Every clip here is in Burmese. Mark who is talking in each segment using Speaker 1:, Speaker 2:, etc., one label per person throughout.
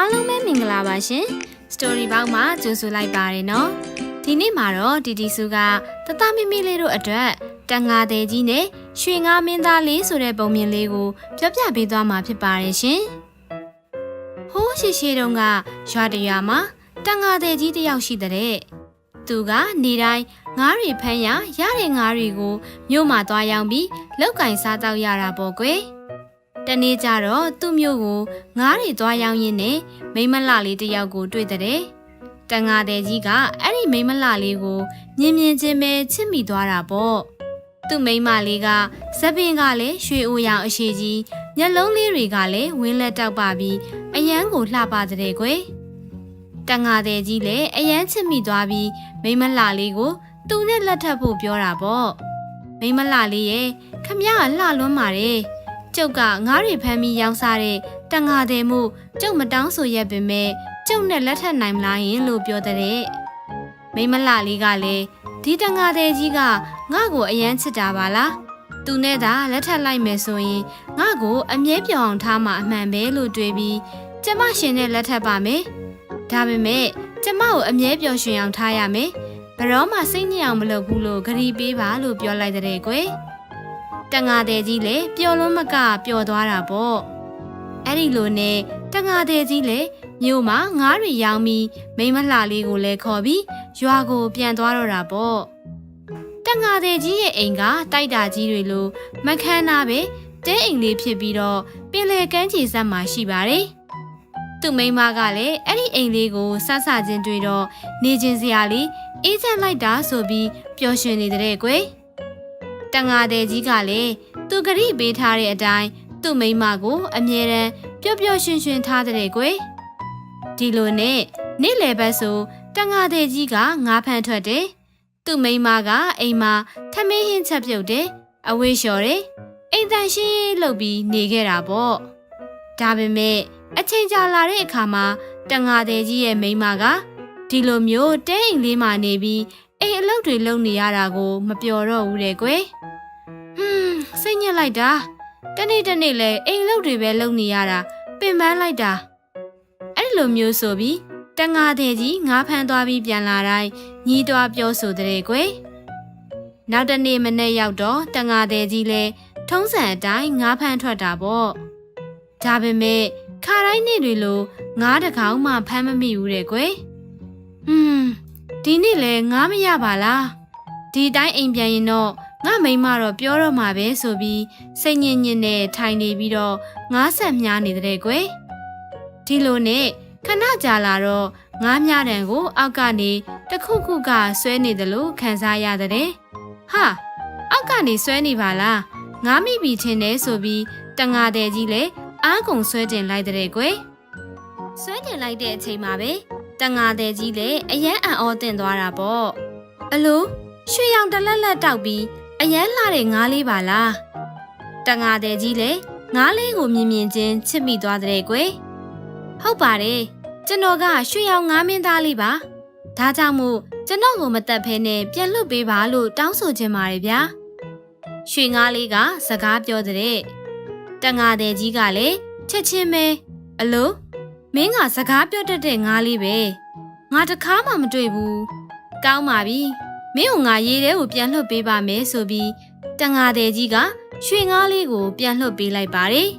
Speaker 1: အားလုံးပဲမင်္ဂလာပါရှင်။ Story ဘောက်မှာကြိုဆိုလိုက်ပါရနော်။ဒီနေ့မှာတော့တီတီစုကတတမိမိလေးတို့အတွက်တန်ငါတဲ့ကြီးနဲ့ရွှေငါမင်းသားလေးဆိုတဲ့ပုံမြင်လေးကိုပြောပြပေးသွားမှာဖြစ်ပါတယ်ရှင်။ဟိုးရှိရှိတုန်းကရွာတရွာမှာတန်ငါတဲ့ကြီးတစ်ယောက်ရှိတဲ့သူကနေတိုင်းငါးရီဖမ်းရရတဲ့ငါးရီကိုမြို့မှာသွားရောက်ပြီးလောက်ကင်စားတော့ရတာပေါ့ကွယ်။ တနေ့ကျတော့သူ့မျိုးကိုငါးရီသွားရောက်ရင်းနဲ့မိန်းမလှလေးတစ်ယောက်ကိုတွေ့တဲ့တန်ငါတဲ့ကြီးကအဲ့ဒီမိန်းမလှလေးကိုမြင်မြင်ချင်းပဲချစ်မိသွားတာပေါ့သူ့မိန်းမလေးကဇပင်ကလည်းရွှေအိုရောင်အရှိကြီးမျက်လုံးလေးတွေကလည်းဝင်းလက်တောက်ပါပြီးအယမ်းကိုလှပတဲ့ကွယ်တန်ငါတဲ့ကြီးလည်းအယမ်းချစ်မိသွားပြီးမိန်းမလှလေးကိုသူနဲ့လက်ထပ်ဖို့ပြောတာပေါ့မိန်းမလှလေးရဲ့ခမရကလှလွန်းပါတယ် ကျုပ်ကငါးရီဖမ်းပြီးရောင်းစားတဲ့တန်ငါတဲ့မှုကျုပ်မတောင်းဆိုရက်ပင်မဲ့ကျုပ်နဲ့လက်ထပ်နိုင်မလားယင်လို့ပြောတဲ့မိန်းမလှလေးကလည်းဒီတန်ငါတဲ့ကြီးကငါ့ကိုအယမ်းချစ်တာပါလားသူနဲ့သာလက်ထပ်လိုက်မယ်ဆိုရင်ငါ့ကိုအမြဲပြောင်းအောင်ထားမှအမှန်ပဲလို့တွေးပြီးကျမရှင်နဲ့လက်ထပ်ပါမယ်ဒါပေမဲ့ကျမကိုအမြဲပျော်ရွှင်အောင်ထားရမယ်ဘရောမှစိတ်ညစ်အောင်မလုပ်ဘူးလို့ဂရီပေးပါလို့ပြောလိုက်တဲ့ကွယ် တန်ငါတဲ့ကြီးလည်းပျော်လွန်းမကပျော်သွားတာပေါ့အဲ့ဒီလိုနဲ့တန်ငါတဲ့ကြီးလည်းမြို့မှာငားတွေရောင်းပြီးမိန်းမလှလေးကိုလည်းခေါ်ပြီးရွာကိုပြန်သွားတော့တာပေါ့တန်ငါတဲ့ကြီးရဲ့အိမ်ကတိုက်တာကြီးတွေလိုမခမ်းနာပဲတဲအိမ်လေးဖြစ်ပြီးတော့ပင်လယ်ကမ်းခြေစပ်မှာရှိပါတယ်သူ့မိန်းမကလည်းအဲ့ဒီအိမ်လေးကိုဆဆချင်းတွေ့တော့နေချင်းစရာလေးအေးချမ်းလိုက်တာဆိုပြီးပျော်ရွှင်နေတဲ့ကွယ် တန်ငါတဲ့ကြီးကလည်းသူဂရိပေးထားတဲ့အတိုင်းသူ့မိန်းမကိုအမြဲတမ်းပျော်ပျော်ရွှင်ရွှင်ထားတဲ့ကွယ်ဒီလိုနဲ့နေ့လယ်ဘက်ဆိုတန်ငါတဲ့ကြီးကငါးဖန်ထွက်တယ်သူ့မိန်းမကအိမ်မှာထမင်းဟင်းချက်ပြုတ်တယ်အဝေးလျှော်တယ်အိမ်တန်ရှင်းရေးလုပ်ပြီးနေခဲ့တာပေါ့ဒါပေမဲ့အချိန်ကြာလာတဲ့အခါမှာတန်ငါတဲ့ကြီးရဲ့မိန်းမကဒီလိုမျိုးတဲအိမ်လေးမှာနေပြီး အိမ်အလုပ်တွေလုပ်နေရတာကိုမပျော်တော့ဘူးတဲ့ကွယ်ဟွန်းစိတ်ညစ်လိုက်တာတနေ့တနေ့လဲအိမ်အလုပ်တွေပဲလုပ်နေရတာပင်ပန်းလိုက်တာအဲ့ဒီလိုမျိုးဆိုပြီးတန်ငါတဲ့ကြီးငါးဖမ်းသွားပြီးပြန်လာတိုင်းညီးသွားပြောဆိုတဲ့ကွယ်နောက်တနေ့မနေ့ရောက်တော့တန်ငါတဲ့ကြီးလဲထုံးစံအတိုင်းငါးဖမ်းထွက်တာပေါ့ဒါပေမဲ့ခါတိုင်းနေ့တွေလိုငါးတကောင်မှဖမ်းမမိဘူးတဲ့ကွယ်ဟွန်း ဒီနေ့လဲငားမရပါလားဒီတိုင်းအိမ်ပြန်ရင်တော့ငါမိန်းမတော့ပြောတော့မှာပဲဆိုပြီးစိတ်ညစ်ညစ်နဲ့ထိုင်နေပြီးတော့ငားဆက်မြားနေတဲ့ကွယ်ဒီလိုနဲ့ခဏကြာလာတော့ငားမြတံကို အောက်ကနေတခုခုကဆွဲနေတယ်လို့ခံစားရတဲ့ဟာအောက်ကနေဆွဲနေပါလားငားမိပြီထင်တယ်ဆိုပြီးတန်ငါတဲ့ကြီးလဲအားကုန်ဆွဲတင်လိုက်တဲ့ကွယ်ဆွဲတင်လိုက်တဲ့အချိန်မှာပဲ တန်ငါတဲ့ကြီးလည်းအယမ်းအံ့ဩတင်သွားတာပေါ့အလိုရွှေရောင်တလက်လက်တောက်ပြီးအယမ်းလှတဲ့ငါးလေးပါလားတန်ငါတဲ့ကြီးလည်းငါးလေးကိုမြင်မြင်ချင်းချစ်မိသွားတဲ့ကွယ်ဟုတ်ပါတယ်ကျွန်တော်ကရွှေရောင်ငါးမင်းသားလေးပါဒါကြောင့်မို့ကျွန်တော်ကိုမတက်ဖဲနဲ့ပြန်လွတ်ပေးပါလို့တောင်းဆိုချင်ပါတယ်ဗျာရွှေငါးလေးကစကားပြောတဲ့တန်ငါတဲ့ကြီးကလည်းချက်ချင်းပဲအလို မင်းကစကားပြောတတ်တဲ့ငါးလေးပဲငါတခါမှမတွေ့ဘူးကောင်းပါပြီမင်းကငါရေးထဲကိုပြန်လှုပ်ပေးပါမယ်ဆိုပြီးတန်ငါတဲ့ကြီးကရွှေငါးလေးကိုပြန်လှုပ်ပေးလိုက်ပါတယ်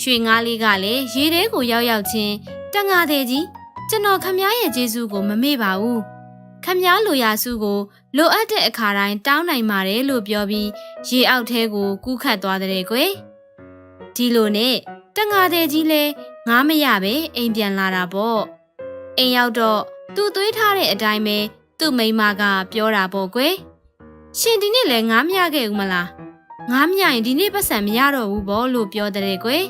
Speaker 1: ရွှေငါးလေးကလည်းရေးထဲကိုရောက်ရောက်ချင်းတန်ငါတဲ့ကြီးကျွန်တော်ခမည်းရဲ့ကျေးဇူးကိုမမေ့ပါဘူးခမည်းလိုရာစုကိုလိုအပ်တဲ့အခါတိုင်းတောင်းနိုင်ပါတယ်လို့ပြောပြီးရေအောက်ထဲကိုကူးခတ်သွားတဲ့ကွယ်ဒီလိုနဲ့တန်ငါတဲ့ကြီးလည်း ငားမရပဲအိမ်ပြန်လာတာပေါ့အိမ်ရောက်တော့သူ့သွေးထားတဲ့အတိုင်းပဲသူ့မိန်းမကပြောတာပေါ့ကွယ်ရှင်ဒီနေ့လဲငားမရခဲ့ဦးမလားငားမရရင်ဒီနေ့ပတ်စံမရတော့ဘူးပေါ့လို့ပြောတဲ့ကွယ်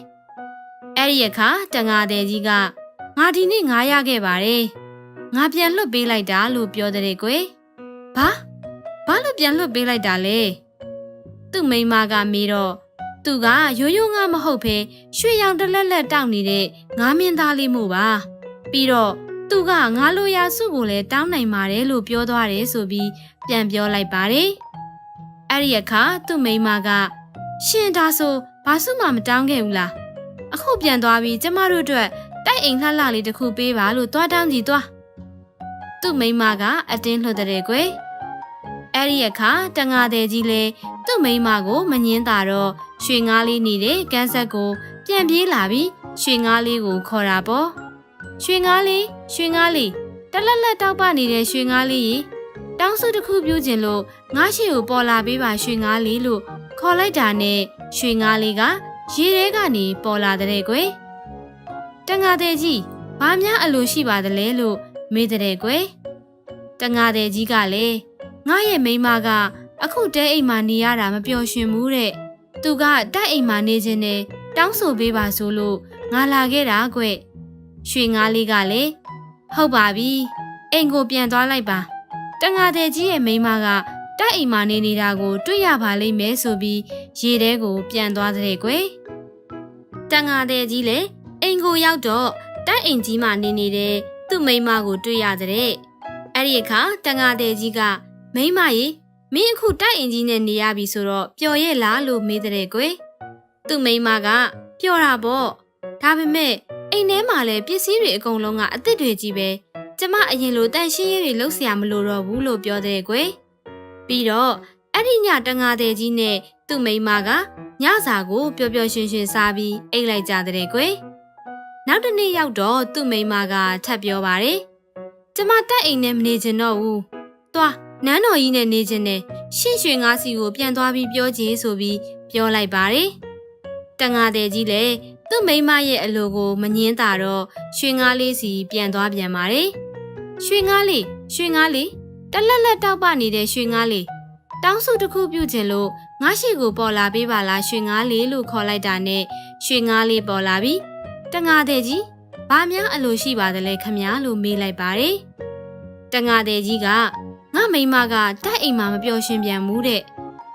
Speaker 1: အဲ့ဒီအခါတန်ငါတဲ့ကြီးကငါဒီနေ့ငားရခဲ့ပါတယ်ငါပြန်လွတ်ပေးလိုက်တာလို့ပြောတဲ့ကွယ်ဘာဘာလို့ပြန်လွတ်ပေးလိုက်တာလဲသူ့မိန်းမကမေးတော့ သူကရိုးရိုးငါမဟုတ်ဘဲရွှေရောင်တလက်လက်တောက်နေတဲ့ငါးမင်းသားလေးမို့ပါပြီးတော့သူကငါလိုရာစုကိုလည်းတောင်းနိုင်ပါတယ်လို့ပြောသွားတယ်ဆိုပြီးပြန်ပြောလိုက်ပါတယ်အဲ့ဒီအခါသူ့မိန်းမကရှင်ဒါဆိုဘာစုမှမတောင်းခဲ့ဘူးလားအခုပြန်သွားပြီးကျမတို့အတွက်တိုက်အိမ်လှလှလေးတစ်ခုပေးပါလို့သွားတောင်းကြည့်သွားသူ့မိန်းမကအတင်းလှုပ်တဲ့ကွယ်အဲ့ဒီအခါတန်ငါတဲ့ကြီးလဲသူ့မိန်းမကိုမငင်းတာတော့ ရွှေငါးလေးနေတဲ့ကန်းဆက်ကိုပြန်ပြေးလာပြီးရွှေငါးလေးကိုခေါ်တာပေါ့ရွှေငါးလေးရွှေငါးလေးတလက်လက်တောက်ပနေတဲ့ရွှေငါးလေးရေတောင်းစုတစ်ခုပြူးခြင်းလို့ငါးရှိကိုပေါ်လာပေးပါရွှေငါးလေးလို့ခေါ်လိုက်တာနဲ့ရွှေငါးလေးကရေထဲကနေပေါ်လာတဲ့ကွယ်တန်ငါတဲ့ကြီးဘာများအလိုရှိပါသလဲလို့မေးတဲ့ကွယ်တန်ငါတဲ့ကြီးကလည်းငါရဲ့မိန်းမကအခုတဲအိမ်မှာနေရတာမပျော်ရွှင်ဘူးတဲ့ သူကတိုက်အိမ်မှာနေခြင်းနဲ့တောင်းဆိုပေးပါဆိုလို့ငါလာခဲ့တာကွရွှေငါးလေးကလည်းဟုတ်ပါပြီအိမ်ကိုပြန်သွားလိုက်ပါတန်ငါတဲ့ကြီးရဲ့မိန်းမကတိုက်အိမ်မှာနေနေတာကို တွေ့ရပါလိမ့်မယ်ဆိုပြီးရေထဲကို ပြန်သွားတဲ့ကွတန်ငါတဲ့ကြီးလည်းအိမ်ကိုရောက်တော့တိုက်အိမ်ကြီးမှာနေနေတဲ့သူ့မိန်းမကိုတွေ့ရတဲ့အဲ့ဒီအခါတန်ငါတဲ့ကြီးကမိန်းမရေ မင်းအခုတိုက်အိမ်ကြီးနဲ့နေရပြီဆိုတော့ပျော်ရဲ့လားလို့မေးတဲ့ကွသူ့မိန်းမကပျော်တာပေါ့ဒါပေမဲ့အိမ်ထဲမှာလည်းပစ္စည်းတွေအကုန်လုံးကအစ်စ်တွေကြီးပဲကျမအရင်လိုတန်ရှင်းရေးတွေလုပ်เสียမလို့တော့ဘူးလို့ပြောတဲ့ကွယ်ပြီးတော့အဲ့ဒီညတန်ငါတဲ့ကြီးနဲ့သူ့မိန်းမကညစာကိုပျော်ပျော်ရွှင်ရွှင်စားပြီးအိတ်လိုက်ကြတဲ့ကွယ်နောက်တစ်နေ့ရောက်တော့သူ့မိန်းမကထပ်ပြောပါတယ်ကျမတက်အိမ်နဲ့မနေချင်တော့ဘူးသွား နန်းတော်ကြီးနဲ့နေချင်တယ်ရှင့်ရွှေငါးစီကိုပြန်သွားပြီးပြောကြည့်ဆိုပြီးပြောလိုက်ပါတယ်တန်ငါတဲ့ကြီးလည်းသူ့မိန်းမရဲ့အလိုကိုမငင်းတာတော့ရွှေငါးလေးစီပြန်သွားပြန်ပါတယ်ရွှေငါးလေးရွှေငါးလေးတလက်လက်တောက်ပနေတဲ့ရွှေငါးလေးတောင်းစုတစ်ခုပြုခြင်းလို့ငါရှိကိုပေါ်လာပေးပါလားရွှေငါးလေးလို့ခေါ်လိုက်တာနဲ့ရွှေငါးလေးပေါ်လာပြီးတန်ငါတဲ့ကြီးဘာများအလိုရှိပါသလဲခမည်းလို့မေးလိုက်ပါတယ်တန်ငါတဲ့ကြီးက ငါမိမကတိုက်အိမ်မှာမပျော်ရွှင်ပြန်ဘူးတဲ့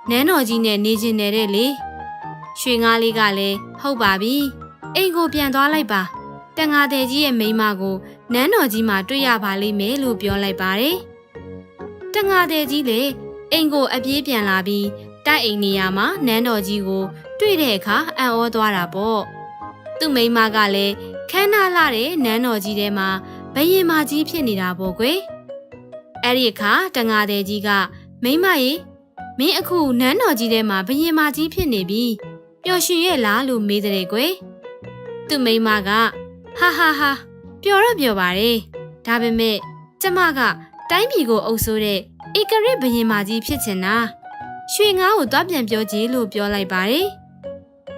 Speaker 1: နန်းတော်ကြီးနဲ့နေကျင်နေတဲ့လေရွှေငါးလေးကလည်းဟုတ်ပါပြီအိမ်ကိုပြန်သွားလိုက်ပါတန်ငါတဲ့ကြီးရဲ့မိမကိုနန်းတော်ကြီးမှာတွေ့ရပါလိမ့်မယ်လို့ပြောလိုက်ပါတယ်တန်ငါတဲ့ကြီးလေအိမ်ကိုအပြေးပြန်လာပြီးတိုက်အိမ်နေရာမှာနန်းတော်ကြီးကို တွေ့တဲ့အခါအံ့ဩသွားတာပေါ့သူ့မိမကလည်းခမ်းနားလာတဲ့နန်းတော်ကြီးထဲမှာဘယင်မကြီးဖြစ်နေတာပေါ့ကွယ် အဲ့ဒီအခါတန်ငါတဲ့ကြီးကမိမရေမင်းအခုနန်းတော်ကြီးထဲမှာဘယင်မကြီးဖြစ်နေပြီပျော်ရွှင်ရဲ့လားလို့မေးတဲ့ကွယ်သူ့မိမကဟာဟာဟာပျော်တော့ပျော်ပါတယ်ဒါပေမဲ့ကျမကတိုင်းပြည်ကိုအုပ်စိုးတဲ့ဧကရစ်ဘယင်မကြီးဖြစ်ချင်တာရွှေငါးကိုသွားပြန်ပြောကြည့်လို့ပြောလိုက်ပါတယ်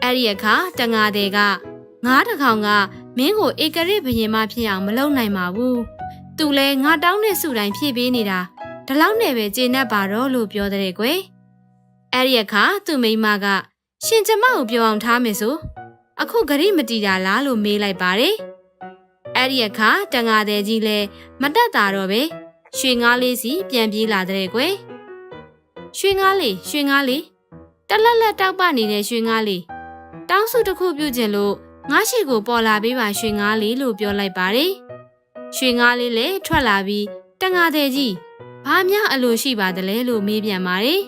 Speaker 1: အဲ့ဒီအခါတန်ငါတဲ့ကငါးတစ်ခေါင်ကမင်းကိုဧကရစ်ဘယင်မဖြစ်အောင်မလုပ်နိုင်ပါဘူး သူလဲငါတောင်းတဲ့စုတိုင်းဖြည့်ပေးနေတာဒီလောက်နဲ့ပဲကျေနပ်ပါတော့လို့ပြောတဲ့ကွယ်အဲ့ဒီအခါသူ့မိန်းမကရှင်ကျမကိုပြောအောင်ထားမယ်ဆိုအခုဂရိမတီတာလားလို့မေးလိုက်ပါတယ်အဲ့ဒီအခါတန်ငါတဲ့ကြီးလဲမတက်တာတော့ပဲရွှေငါးလေးစီပြန်ပြေးလာတဲ့ကွယ်ရွှေငါးလေးရွှေငါးလေးတလက်လက်တောက်ပနေတဲ့ရွှေငါးလေးတောင်းစုတစ်ခုပြုခြင်းလို့ငါးရှိကိုပေါ်လာပေးပါရွှေငါးလေးလို့ပြောလိုက်ပါတယ် ရွှေငါးလေးလည်းထွက်လာပြီးတန်ငါတဲ့ကြီးဘာများအလိုရှိပါသလဲလို့မေးပြန်ပါတယ်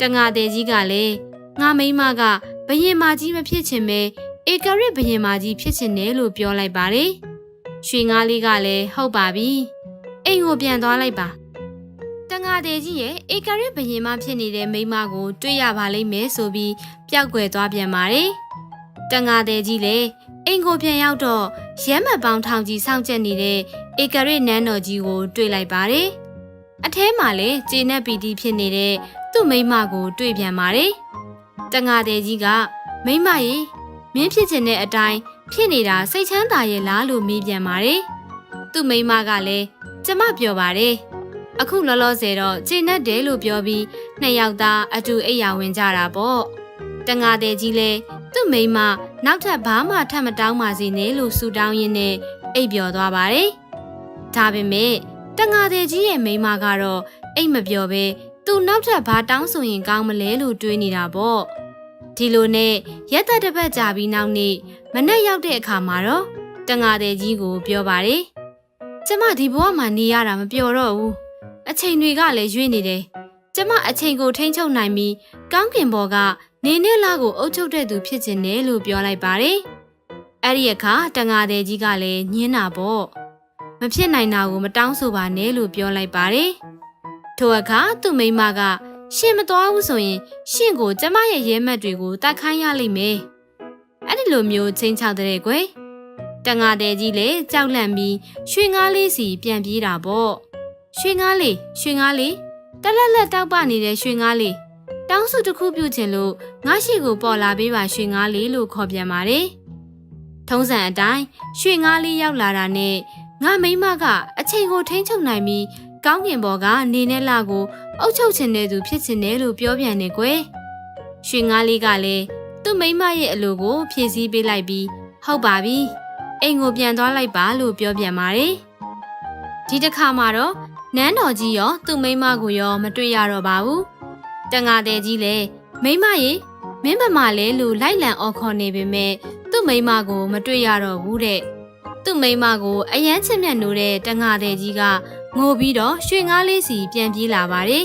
Speaker 1: တန်ငါတဲ့ကြီးကလည်းငါမိန်းမကဘယင်မကြီးမဖြစ်ချင်ပဲဧကရစ်ဘယင်မကြီးဖြစ်ချင်တယ်လို့ပြောလိုက်ပါတယ်ရွှေငါးလေးကလည်းဟုတ်ပါပြီအိမ်ကိုပြန်သွားလိုက်ပါတန်ငါတဲ့ကြီးရဲ့ဧကရစ်ဘယင်မဖြစ်နေတဲ့မိန်းမကို တွေ့ရပါလိမ့်မယ်ဆိုပြီးပျောက်ကွယ်သွားပြန်ပါတယ်တန်ငါတဲ့ကြီးလည်းအိမ်ကိုပြန်ရောက်တော့ ရဲမတ်ပေါင်းထောင်ကြီးစောင့်ကြက်နေတဲ့ဧကရစ်နန်းတော်ကြီးကို တွေ့လိုက်ပါတယ်အထဲမှာလည်းကျေနပ်ပီတိဖြစ်နေတဲ့သူ့မိန်းမကို တွေ့ပြန်ပါတယ်တန်ငါတဲ့ကြီးကမိန်းမရေမင်းဖြစ်ချင်တဲ့အတိုင်းဖြစ်နေတာစိတ်ချမ်းသာရဲ့လားလို့မေးပြန်ပါတယ်သူ့မိန်းမကလည်းကျမပြောပါတယ်အခုလောလောဆယ်တော့ကျေနပ်တယ်လို့ပြောပြီးနှစ်ယောက်သားအတူအိပ်ယာဝင်ကြတာပေါ့တန်ငါတဲ့ကြီးလဲသူ့မိန်းမ နောက်ထပ်ဘာမှထပ်မတောင်းပါစေနဲ့လို့ဆူတောင်းရင်းနဲ့အိပ်ပျော်သွားပါတယ်ဒါပေမဲ့တန်ငါတဲ့ကြီးရဲ့မိန်းမကတော့အိပ်မပျော်ပဲသူနောက်ထပ်ဘာတောင်းဆိုရင်ကောင်းမလဲလို့တွေးနေတာပေါ့ဒီလိုနဲ့ရက်သက်တစ်ပတ်ကြာပြီးနောက်နေ့မနေ့ရောက်တဲ့အခါမှာတော့တန်ငါတဲ့ကြီးကိုပြောပါတယ်ကျမဒီဘဝမှာနေရတာမပျော်တော့ဘူးအချိန်တွေကလည်းရွေ့နေတယ်ကျမအချိန်ကိုထိန်းချုပ်နိုင်ပြီးကောင်းကင်ဘော်က နေနဲ့လာကိုအုပ်ချုပ်တဲ့သူဖြစ်ခြင်းနဲ့လို့ပြောလိုက်ပါတယ်အဲ့ဒီအခါတန်ငါတဲ့ကြီးကလည်းညင်းတာပေါ့မဖြစ်နိုင်တာကိုမတောင်းဆိုပါနဲ့လို့ပြောလိုက်ပါတယ်ထိုအခါသူ့မိန်းမကရှင်မတော်ဘူးဆိုရင်ရှင်ကိုကျမရဲ့ရဲမက်တွေကိုတတ်ခိုင်းရလိမ့်မယ်အဲ့ဒီလိုမျိုးချင်းချောက်တဲ့ကွယ်တန်ငါတဲ့ကြီးလည်းကြောက်လန့်ပြီးရွှေငါးလေးစီပြန်ပြေးတာပေါ့ရွှေငါးလေးရွှေငါးလေးတလက်လက်တောက်ပနေတဲ့ရွှေငါးလေး တောင်းစုတစ်ခုပြုချင်လို့ငါရှိကိုပေါ်လာပေးပါရွှေငါးလေးလို့ခေါ်ပြန်ပါတယ်ထုံးစံအတိုင်းရွှေငါးလေးရောက်လာတာနဲ့ငါမိန်းမကအချိန်ကိုထိန်းချုပ်နိုင်ပြီးကောင်းကင်ဘော်ကနေနဲ့လာကိုအုပ်ချုပ်ချင်တဲ့သူဖြစ်ချင်တယ်လို့ပြောပြန်နေကွယ်ရွှေငါးလေးကလည်းသူ့မိန်းမရဲ့အလိုကိုဖြည့်ဆည်းပေးလိုက်ပြီးဟုတ်ပါပြီအိမ်ကိုပြန်သွားလိုက်ပါလို့ပြောပြန်ပါတယ်ဒီတစ်ခါမှာတော့နန်းတော်ကြီးရောသူ့မိန်းမကိုရောမတွေ့ရတော့ပါဘူး တန်ငါတဲ့ကြီးလည်းမိန်းမရေမင်းဗမာလဲလို့လိုက်လံအော်ခေါ်နေပေမဲ့သူ့မိန်းမကိုမတွေ့ရတော့ဘူးတဲ့သူ့မိန်းမကိုအယမ်းချစ်မြတ်နိုးတဲ့တန်ငါတဲ့ကြီးကငိုပြီးတော့ရွှေငါးလေးစီပြန်ပြေးလာပါတယ်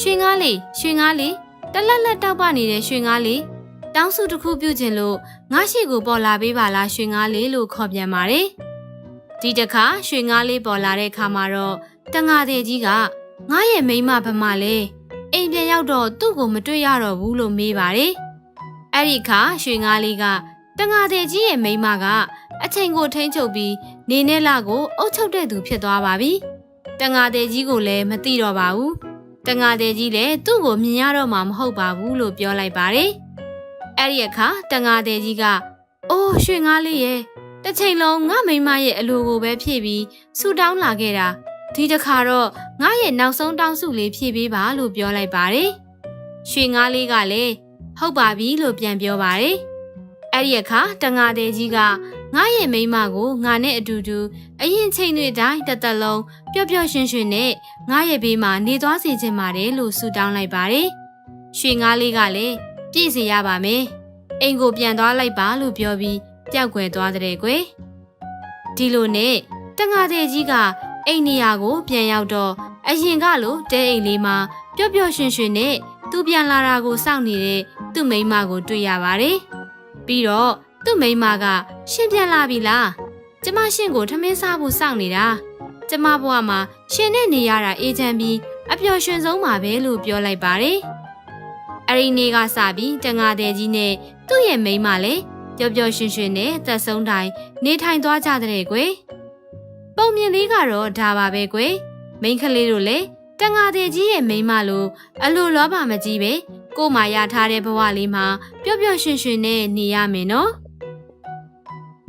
Speaker 1: ရွှေငါးလေးရွှေငါးလေးတလက်လက်တောက်ပနေတဲ့ရွှေငါးလေးတောင်းစုတစ်ခုပြုတ်ခြင်းလို့ငါရှိကိုပေါ်လာပေးပါလားရွှေငါးလေးလို့ခေါ်ပြန်ပါတယ်ဒီတခါရွှေငါးလေးပေါ်လာတဲ့ခါမှာတော့တန်ငါတဲ့ကြီးကငါရဲ့မိန်းမဗမာလဲ အိမ်ပြန်ရောက်တော့သူ့ကိုမတွေ့ရတော့ဘူးလို့မေးပါတယ်အဲ့ဒီခါရွှေငါးလေးကတန်ငါတဲ့ကြီးရဲ့မိန်းမကအချိန်ကိုထိန်းချုပ်ပြီးနေနဲ့လကိုအုပ်ချုပ်တဲ့သူဖြစ်သွားပါပြီတန်ငါတဲ့ကြီးကိုလည်းမသိတော့ပါဘူးတန်ငါတဲ့ကြီးလည်းသူ့ကိုမြင်ရတော့မှမဟုတ်ပါဘူးလို့ပြောလိုက်ပါတယ်အဲ့ဒီအခါတန်ငါတဲ့ကြီးကအိုးရွှေငါးလေးရဲ့တစ်ချိန်လုံးငါမိန်းမရဲ့အလိုကိုပဲဖြည့်ပြီးဆူတောင်းလာခဲ့တာ ဒီတစ်ခါတော့ငါရဲ့နောက်ဆုံးတောင်းစုလေးဖြည့်ပေးပါလို့ပြောလိုက်ပါတယ်ရွှေငါးလေးကလည်းဟုတ်ပါပြီလို့ပြန်ပြောပါတယ်အဲ့ဒီအခါတန်ငါတဲ့ကြီးကငါရဲ့မိန်းမကိုငါနဲ့အတူတူအရင်ချိန်တွေတိုင်းတစ်သက်လုံးပျော့ပျော့ရွှင်ရွှင်နဲ့ငါရဲ့ဘေးမှာနေသွားစေချင်ပါတယ်လို့ဆုတောင်းလိုက်ပါတယ်။ရွှေငါးလေးကလည်းပြည့်စေရပါမယ်။အိမ်ကိုပြန်သွားလိုက်ပါလို့ပြောပြီးပျောက်ကွယ်သွားတဲ့ကွယ်။ဒီလိုနဲ့တငါတဲ့ကြီးက အိမ်နေရာကို ပြန်ရောက်တော့အရင်ကလိုတဲအိမ်လေးမှာပျော့ပျော့ရွှင်ရွှင်နဲ့သူပြန်လာတာကိုစောင့်နေတဲ့သူ့မိန်းမကိုတွေ့ရပါတယ်။ပြီးတော့သူ့မိန်းမကရှင်ပြန်လာပြီလားကျမရှင်ကိုထမင်းစားဖို့စောင့်နေတာကျမဘဝမှာရှင်နဲ့နေရတာအေးချမ်းပြီးအပျော်ရွှင်ဆုံးပါပဲလို့ပြောလိုက်ပါတယ်အဲ့ဒီနေ့ကစပြီးတန်ငါတဲ့ကြီးနဲ့သူ့ရဲ့မိန်းမလည်းပျော်ပျော်ရွှင်ရွှင်နဲ့သက်ဆုံးတိုင်းနေထိုင်သွားကြတဲ့ကွယ် ပုံမြင်လေးကတော့ဒါပါပဲကွယ်မိန်းကလေးတို့လည်းတန်ငါတဲ့ကြီးရဲ့မိန်းမလိုအလိုလောဘမကြီးပဲကို့မှာရထားတဲ့ဘဝလေးမှာပျော်ပျော်ရွှင်ရွှင်နဲ့နေရမယ်နော်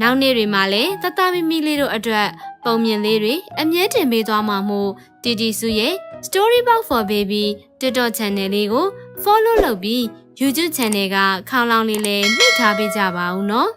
Speaker 1: နောက်နေ့တွေမှာလည်းတတမီမီလေးတို့အတွက်ပုံမြင်လေးတွေအမြဲတင်ပေးသွားမှာမို့တီတီစုရဲ့ Storybook for Baby TikTok channel လေးကို follow လုပ်ပြီး YouTube channel ကခေါင်းလောင်းလေးလည်းနှိပ်ထားပေးကြပါဦးနော်